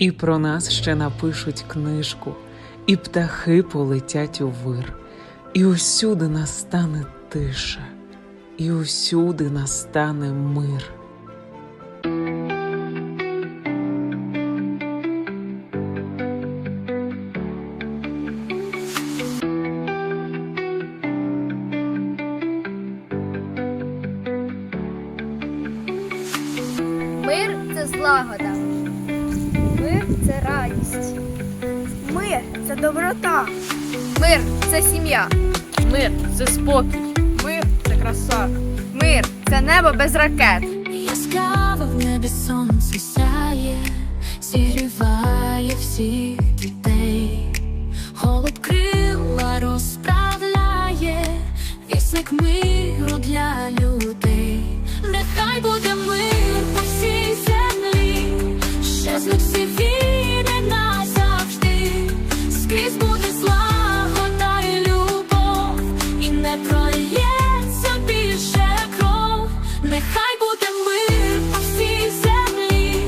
І про нас ще напишуть книжку, і птахи полетять у вир, і усюди настане тиша, і усюди настане мир. Мир це злагода. Мир це радість. Мир це доброта. Мир це сім'я. Мир це спокій. Мир це краса. Мир це небо без ракет. Яскраво в небі сонце сяє, зігріває всіх дітей, голуб крила розправляє, вісник миру не пролється більше кров. Нехай буде мир по всій землі,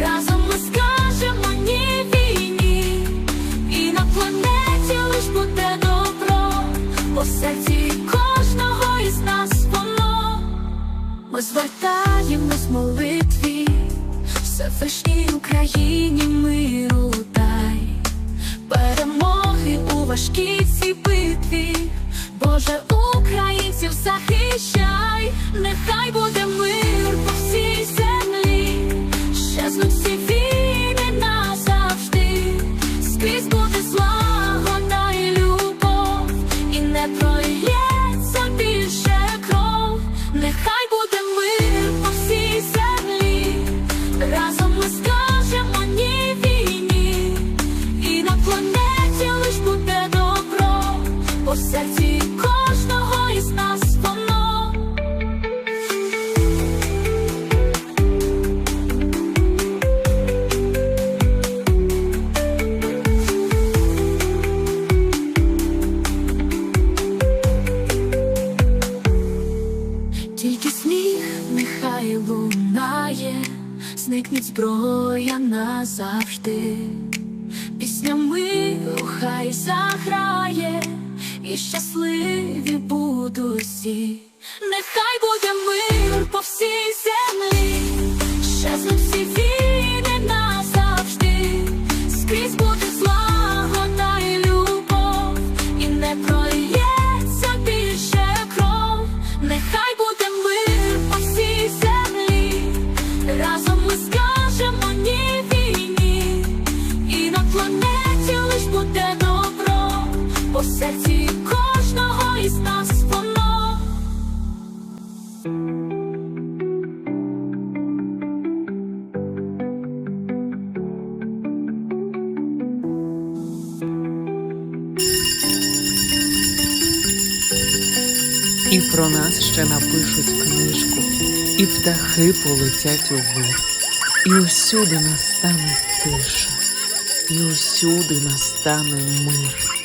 разом ми скажемо ні війні, і на планеті лиш буде добро, бо серці кожного із нас воно. Ми звертаємось в молитві, Всевишній Україні миру дай, перемоги у важкій цій Боже, зникнеть зброя назавжди. Пісня миру хай заграє, і щасливі будуть всі. Нехай буде мир бо серці кожного із нас воно. І про нас ще напишуть книжку, і птахи полетять у вир, і усюди настане тиша, і усюди настане мир.